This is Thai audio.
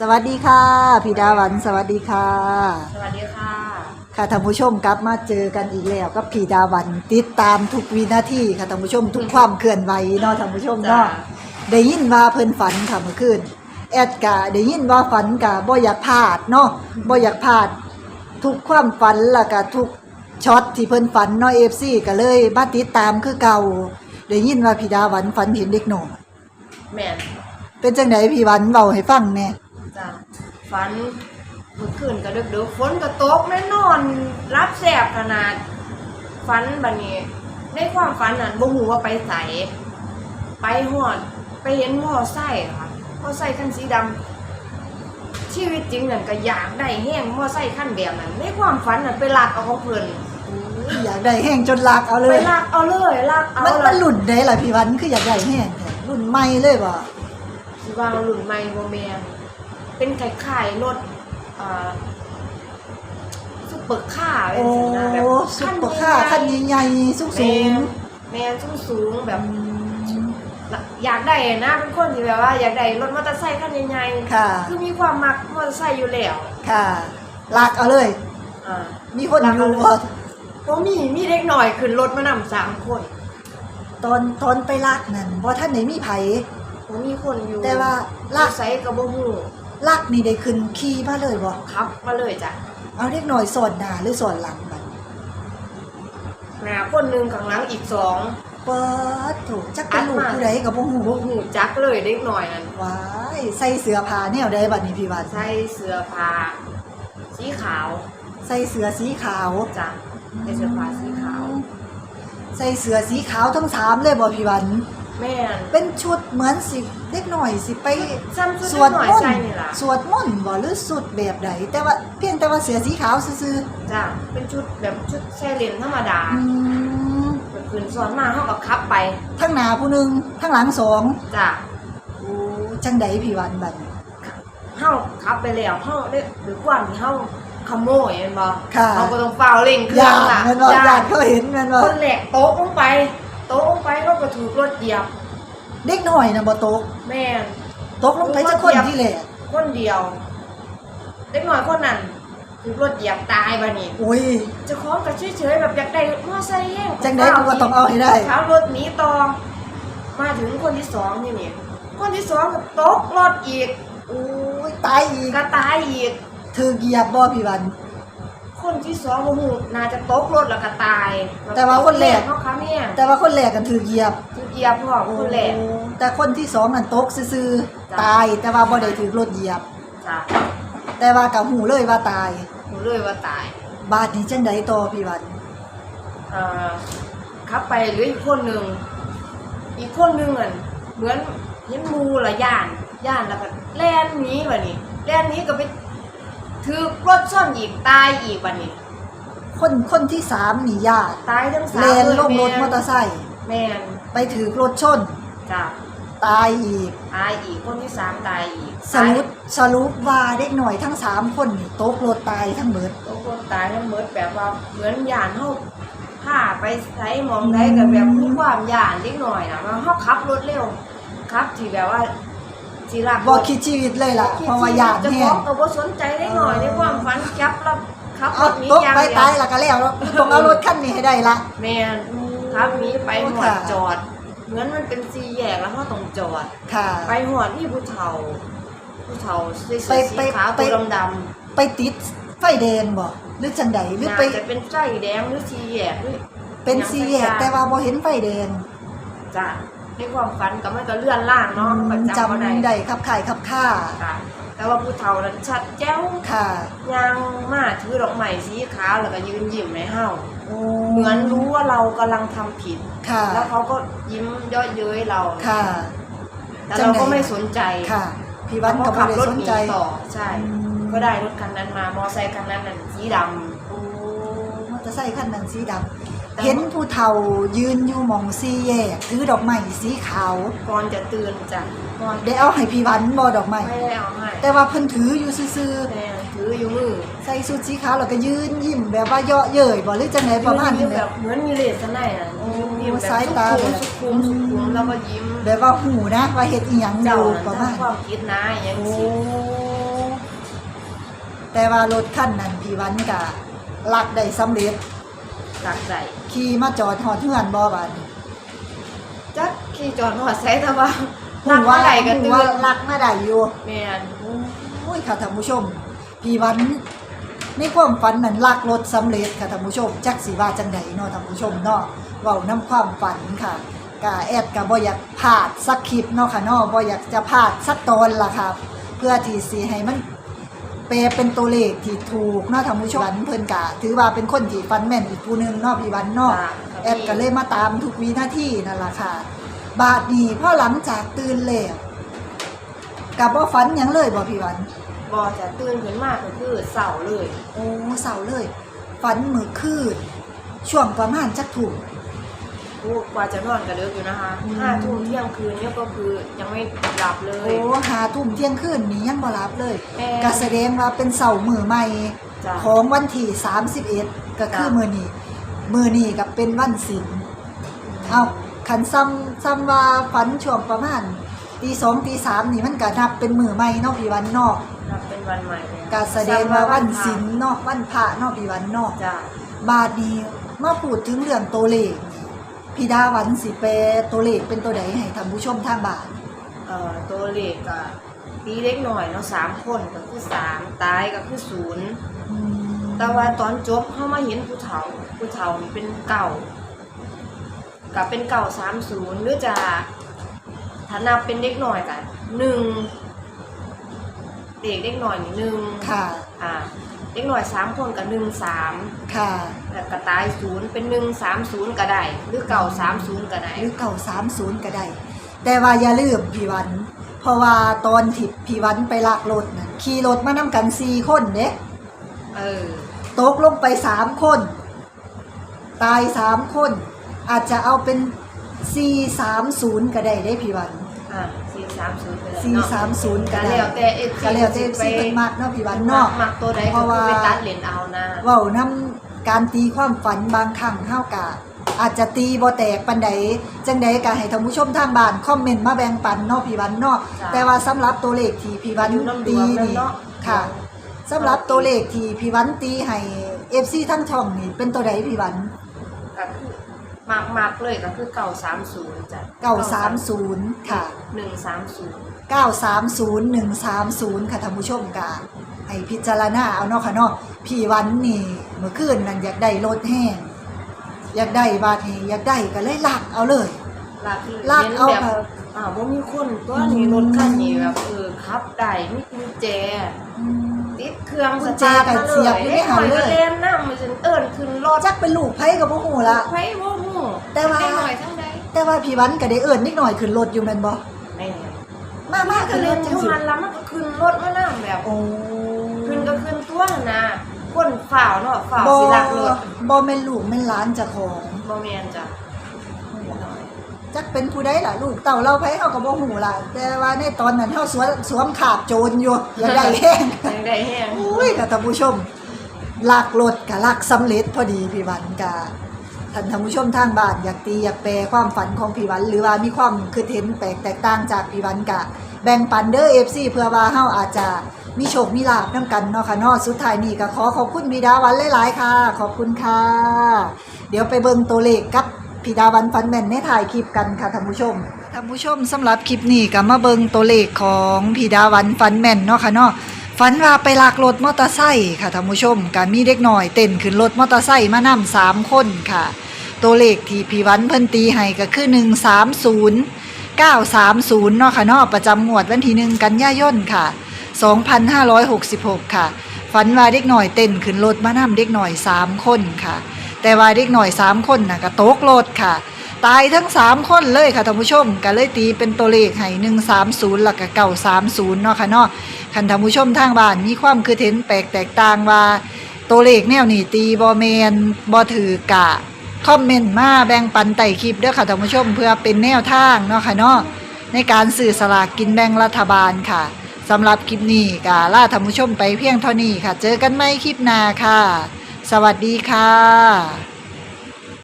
สวัสดีค่ะพี่ดาวันสวัสดีค่ะ สวัสดีค่ะ ค่ะท่านผู้ชมกลับมาเจอกันอีกแล้วกับพี่ดาวันติดตามทุกวินาทีค่ะท่านผู้ชมทุกความเคลื่อนไหวเนาะท่านผู้ชมเนาะจ้ะได้ยินว่าเพิ่นฝันค่ะเมื่อคืนแอดกะได้ยินว่าฝันกะบ่อยากพลาดเนาะบ่อยากพลาด ทุกความฝันและกะทุกช็อตที่เพิ่นฝันเนาะ FC ก็เลยมาติดตามคือเก่าได้ยินว่าพี่ดาวันฝันเห็นเด็กน้อยแม่นเป็นจังไดพี่วันเว้าให้ฟังแหน่ จ้ะฝันเมื่อคืนก็ดึกๆฝนก็ตกแน่นอน รับแสบขนาดฝันบัดนี้ในความฝันนั้นบ่ฮู้ว่าไปไสไปฮอดไปเห็นมอไซค์ค่ะมอไซค์คันสีดำชีวิตจริงนั่นก็อยากได้แห้งมอไซค์คันแบบนั้นในความฝันนั้นไปลักเอาของเพิ่นอยากได้แห้งจนลากเอาเลไปยลักเอาเลยลักเอามันแล้มันวหลุดได้ล่ะพี่วันคืออยากได้แห้งแท้รุ่นใหม่เลยบ่สิว่ารุ่นใหม่บ่แม่น เป็นคล้ายๆรถเอ่อซุปเปอร์คาร์โอ้เป็นสินะแบบสุดปค่าคันใหญ่ๆสูงสูงแม่นสูงสูงๆแบบ อยากได้นะเป็นคนที่แบบว่า อยากได้รถมอเตอร์ไซค์คันใหญ่ค่ะๆคือมีความมักมอเตอร์ไซค์อยู่แล้วค่ะ ลากเอาเลย อ่า มีคนอยู่บ่บ่มีมีเด็กหน่อยขึ้นรถมานำสามคนตอนตอนไปลากนั่นบ่ท่านได้มีไผบ่มีคนอยู่แต่ว่าลาลากกไซค์ก็บ่ฮู้ ลากนี่ได้ขึ้นขี่มาเลยบ่ขับมาเลยจ้ะเอาเด็กน้อยสอนหน้าหรือสอนหลังบัดหน้าคนหนึงข้างหลังอีกสองเปิดถูกจักเป็นลูกผู้ใดก็บ่ฮู้บ่ฮู้จักเลยเด็กหน่อยนั่นว้ายใส่เสื้อผ้าแนวใดบัดนี้พี่วันใส่เสื้อผ้าสีขาวใส่เสื้อสีขาวจ้ะใส่เสื้อผ้าสีขาว ใส่เสื้อสีขาวทั้งสามเลยบ่พี่วัน แม่น เป็นชุดเหมือนสิเล็กหน่อยสิไปซ้ำชุดสวดหน่อยมนใส่ต์นี่ล่ะ สวดมนต์บ่หรือสุดแบบใดแต่ว่าเพียงแต่ว่าเสือสีขาวซื่อจ้ะเป็นชุดแบบชุดแช่เลนธรรมดาๆอืมเพิ่นคืนสอนมาเฮาก็ขับไปทั้งหน้าผู้หนึงทั้งหลังสองจ้ะโอ้จังใดพี่วันบัดนี้ เฮาขับไปแล้วเฮาได้ด้วยความที่เฮาขโมยแม่นบ่ค่ะ เฮาก็ต้องเฝ้าเร่งเครื่ย่าองล่ะแม่นบ่ย่าญาติเขาเห็นแม่นบ่คนแหลกโต๊ะลงไป โต๊ะลงไปเขาก็ถูกรถเหยียบเด็กน้อยน่ะบ่ตกแม่นตกลงไปจักคนที่แหละคนเดียว เด็กน้อยคนนั้นถูกรถเหยียบตายบัดนี้โอ้ยเจะคล้าของกับเฉยๆแบบอยากได้มอไซค์แห้งจังใดกูก็ต้องเอาให้ได้ขับรถหนีต่อ มาถึงคนที่สองนี่นี่คนที่สองก็ตกรถอีกโอ้ยตายอีกก็ตายอีกถือเหยียบบ่พี่วัน คนที่สองโอ้โหน่าจะตกรถแล้วก็ตายแต่ว่าคนแรกเขาค้าแม่งแต่ว่าคนแรกกันถือเหยียบคือเหยียบพ่อคนแรกโอ้แต่คนที่สองนั่นตกซื่อจ้ะ ๆตาย แต่ว่าบ่ได้ถือรถเหยียบ จ้ะแต่ว่ากับหูเลยว่าตายรู้เลยว่าตายบาดนี้จังไดต่อพี่วันเอ่อขับไปเหลืออีกคนหนึ่งอีกคนหนึ่งอะเหมือนเห็นหมูละย่านย่านแล้วก็แล่นหนีวะนี่แล่นหนี้ก็ไป ถือรถซ่อนอีกตายอีกวันนี้ คนคนที่สามนี่ญาติตายทั้งสามแลนลงรถแมอเตอร์ไซค์แม่นไปถือรถชน จ้ะตายอีก ตายอีกคนที่สามตายอีกสรุปสรุปว่าเด็กหน่อยทั้งสามคนนี่ตกรถตายทั้งหมด ตกคนตายทั้งหมดแบบว่าเหมือนยานเฮาผ้าไปใช้มองได้กับแบบมีความยานเล็กหน่อยนะว่าเฮาขับรถเร็วขับที่แบบว่า สิลักบ่คิดชีวิตเลยล่ะเพราะว่าญาติจะแห้ฟ้องงก็บ่สนใจได้หน่อยในความฝันจับแล้วขับรเอาถหนี้ตกอย่างไปเดียตายวแล้วก็แล้วต้องเอารถคันนี้ให้ได้ละ แม่นขับหนี้ไปหอค่ะ ดจอด เหมือนมันเป็นสีแยกแล้วเฮาต้องจอด ค่ะ ไปหอดที่ผู้เฒ่า ผู้เฒ่าใส่ไปเสื้อไปสีขาวไป ตัวดำๆ ไปติดไฟแดงบ่หรือจังใดหรือไปน่าจะเป็นไส้แดงหรือสีแยกหรือเป็นสีแยกแต่ว่าบ่เห็นไฟแดง จ้ะ ในความฝันก็มันก็เลื่อนล่างเนาะมันก็จำบ่จำได้ได้ขับข่ายขับค่าค่ะ แต่ว่าผู้เฒ่านั้นชัดแจ้วค่ะยางมาถือดอกไม้สีขาวแล้วก็ยืนยิ้มให้เฮาโอ้เหมือนรู้ว่าเรากำลังทำผิด ค่ะ แล้วเขาก็ยิ้มเย่อเย้ยเรา ค่ะ แต่เราก็ไม่สนใจค่ะ พี่วันก็บ่ขับได้รถสนหนีใจต่อใช่อืมก็ได้รถคันนั้นมามอไซค์คันนั้นน่ะสีดำโอ้มอเตอร์ไซค์คันนั้นสีดำแต่ เห็นผู้เฒ่ายืนอยู่หมองสีแยกถือดอกไม้สีขาวก่อนจะตื่นจ้ะก่อนได้เอาให้พี่วันบ่ดอกไม้ไม่ได้เอาให้แต่ว่าเพิ่นถืออยู่ซื่อแต่ถืออยู่มือๆใส่ชุดสีขาวแล้วก็ยืนยิ้มแบบว่าเยาะเย้ยบ่หรือจังไดประมาณนี้ยิ้แบแบบบเหมือนมีเลสไนน่ะโอ้ยิ้มแบบสายตาสุขุมสุขุมสุขุมแล้วก็ยิ้มแบบว่าหูนะว่าเฮ็ดอีหยังอเจ้ายู่น่ะประมาณทำความคิดนะอย่างโอ้สิแต่ว่ารถคันนั้นพี่วันก็ลักได้สำเร็จ ตักใส่ขี่มาจอดหอดเฮือนบ่บาดนี้จักขี่จอดหัวใส่แต่ว่าฮู้นั่งว่าว่าไหลกันฮู้ตื่ว่านลักมาได้อยู่แม่นโอ้ยค่ะท่านผู้ชม พี่วันในความฝันนั้นลักรถสำเร็จค่ะท่านผู้ชม จักสิว่าจังใดเนาะท่านผู้ชมเนาะเว้านํความฝันค่ะกะแอดก็บ่อยากพลาดสักคลิปเนาะค่ะเนาะบ่อยากจะพลาดสักตอนล่ะครับเพื่อที่สิให้มัน แปลเป็นตัวเลขที่ถูกเนาะท่านผู้ชมเพิ่นกะ ถือว่าเป็นคนที่ฟันแม่นอีกผู้หนึงเนาะพี่วันเนาะ จ้ะ แอดก็เลยมาตามทุกวินาทีนั่นล่ะค่ะ บาดนี้พอหลังจากตื่นแล้วกับบ่ฝันหยังเลยบ่พี่วันบ่จะตื่นขึ้นมาก็คือเสาเลยโอ้เศร้าเลย ฝันมือคืนช่วงประมาณจักถุ่ม โอ้กว่าจะนอนก็เลิกอยู่นะคะอืม ห้าทุ่มเที่ยงคืนเนี่ยก็คือยังไม่หลับเลโอ้ยหาทุ่มเที่ยงคืนนี้ยังบ่รับเลยแม่ก็แสดงว่าเป็นเสาร์มือใหม่ จ้ะ ของวันที่31 ก็คือจ้ะ มื้อนี้มื้อนี้ก็เป็นวันศิลเอาคันซ้ำซ้ำว่าฝันช่วงประมาณตีสองตีสามนี่มันก็นับเป็นมือใหม่เนาะพี่วันเนาะนับเป็นวันใหม่เลยก็แสดงว่าวันศิลเนาะวันพระเนาะพี่วันเนาะจ้ะ บาดนี้มาพูดถึงเรื่องตัวเลข พี่ดาวันสิแปลตัวเลขเป็นตัวใดให้ท่านผู้ชมทางบ้าน เอ่อตัวเลขก็ปีเล็กหน่อยเนาะสามคนก็คือสามตายก็คือศูนย์อืมแต่ว่าตอนจบเข้ามาเห็นผู้เฒ่าผู้เฒ่านี่เป็นเก่ากับเป็นเก่าสามศูนย์หรือจะถ้านับเป็นเด็กหน่อยกันหนึ่งเด็กเด็กหน่อยนี่หนึ่งค่ะ อ่า เด็กหน่อยสามคนกับหนึ่งสามค่ะแล้วก็ตายศูนย์เป็นหนึ่งสามศูนย์ก็ได้หรือเก่าสามศูนย์ก็ได้หรือเก่าสามศูนย์ก็ได้ แต่ว่าอย่าลืมพี่วัน เพราะว่าตอนที่พี่วันไปลากรถน่ะขี่รถมานำกันสี่คนเด้เออตกลงไปสามคน ตายสามคน อาจจะเอาเป็นสี่สามศูนย์ก็ได้ได้พี่วันอ่า สี่สามศูนย์ก็ได้สี่เนาะสามศูนย์ก็ก็ได้แล้วแต่เอฟก็แล้วแต่สิเป็นมากเนาะพี่วันเนาะมักตัวใดเพก็ราะคือว่า ไปตัดเหรียญเอานะเว้านำการตีความฝันบางครั้งเฮากะอาจจะตีบ่แตกปานใดจังใดก็ให้ท่านผู้ชมทางบ้านคอมเมนต์มาแบ่งปันเนาะพี่วันเนาะจ้ะ แต่ว่าสำหรับตัวเลขที่พี่วันอยู่น้ำดตีวงนั่นนี่เนาะ ค่ะสำหรับตัวเลขที่พี่วันตีให้ FC ทั้งช่องนี่เป็นตัวใดพี่วันก็คือ มากมากๆเลยก็คือเก่าสามศูนย์จ้ะ930ค่ะหนึ่งสามศูนย์930130ค่ะท่านผู้ชมกะให้พิจารณาเอาเนาะค่ะเนาะพี่วันนี่เมื่อคืนนั่นอยากได้รถแห้งอยากได้บาดนี้อยากได้ก็เลยลักเอาเลยลากคือลากเอาเน้นค่ะแบบอ่าว่ามีคนตัวนี้รถคันนี้แบบเออขับได้มีกุญแจติดเครื่องกุสญแจตาร์ทกับมาเสีเลยบอยู่ในหันเลยด็กหอยก็เล่นน้ำมาจนเอิญขึ้นรถจักเป็นลูกไผกับบ่ฮู้ละไฟโมโห แต่ว่า ได้หน่อยทั้งใดแต่ว่าพี่วันก็ได้เอิ้นนิดหน่อยขึ้นรถอยู่แม่นบ่แม่มามาก็ขึ้นรเล่ถนจัทุงกซี่วันแล้วมันก็ขึ้นรถมาน้ำแบบ โอ้ขึ้นก็ขึ้นตัวนะคนฝ่าวเนาะฝ่าวบ่สิลักรถบ่แม่นลูกแม่นหลานเจ้าของบ่แมนจ้ะจักเป็นผู้ใดล่ะลูกเต่าเราไผเฮาก็บ่ฮู้ล่ะแต่ว่าในตอนนั้นเฮาสวมสวมขาบโจรอยู่อยากได้แฮงยังได้แห้งอุ้ยค่ะท่านผู้ชมลักรถกับลักสำเร็จพอดีพี่วันกะ ท่านท่านผู้ชมทางบ้านอยากตีอยากแปลความฝันของพี่วัน หรือว่ามีความคือเห็นแปลกแตกต่างจากพี่วันกะ แบ่งปันเด้อ FC เพื่อว่าเฮาอาจจะมีโชคมีลาบนํกันเนาะค่ะเนาะสุดท้ายนี้ก็ขอขอบคุณพี่ดาวันหลายๆค่ะ ขอบคุณค่ะ เดี๋ยวไปเบิ่งตัวเลขกับพี่ดาวันฟันแมนในถ่ายคลิปกันค่ะท่านผู้ชมท่านผู้ชมสำหรับคลิปนี้ก็มาเบิ่งตัวเลขของพี่ดาวันฟันแมนเนาะค่ะเนาะ ฝันว่าไปลากรถมอเตอร์ไซค์ค่ะท่านผู้ชมก็มีเด็กหน่อยเต้นขึ้นรถมอเตอร์ไซค์มานำสามคนค่ะ ตัวเลขที่พี่วันเพิ่นตีให้ก็คือ 130 930เนาะค่ะเนาะประจำงวดวันที่หนึ่งกันยายนค่ะ 2566 ค่ะ ฝันว่าเด็กหน่อยเต้นขึ้นรถมานำเด็กหน่อย 3 คนค่ะ แต่ว่าเด็กหน่อย 3 คนน่ะก็ตกรถค่ะตายทั้ง 3 คนเลยค่ะท่านผู้ชมก็เลยตีเป็นตัวเลขให้130 แล้วก็930 เนาะค่ะเนาะ คันท่านผู้ชมทางบ้านมีความคือเห็นแปลกแตกต่างว่าตัวเลขแนวนี้ตีบอแมนบอถือกะคอมเมนต์มาแบ่งปันไต่คลิปเด้อค่ะท่านผู้ชมเพื่อเป็นแนวทางเนาะค่ะเนาะในการสื่อสลากกินแบ่งรัฐบาลค่ะสำหรับคลิปนี้กะล่าท่านผู้ชมไปเพียงเท่านี้ค่ะ เจอกันใหม่คลิปหน้าค่ะ สวัสดีค่ะ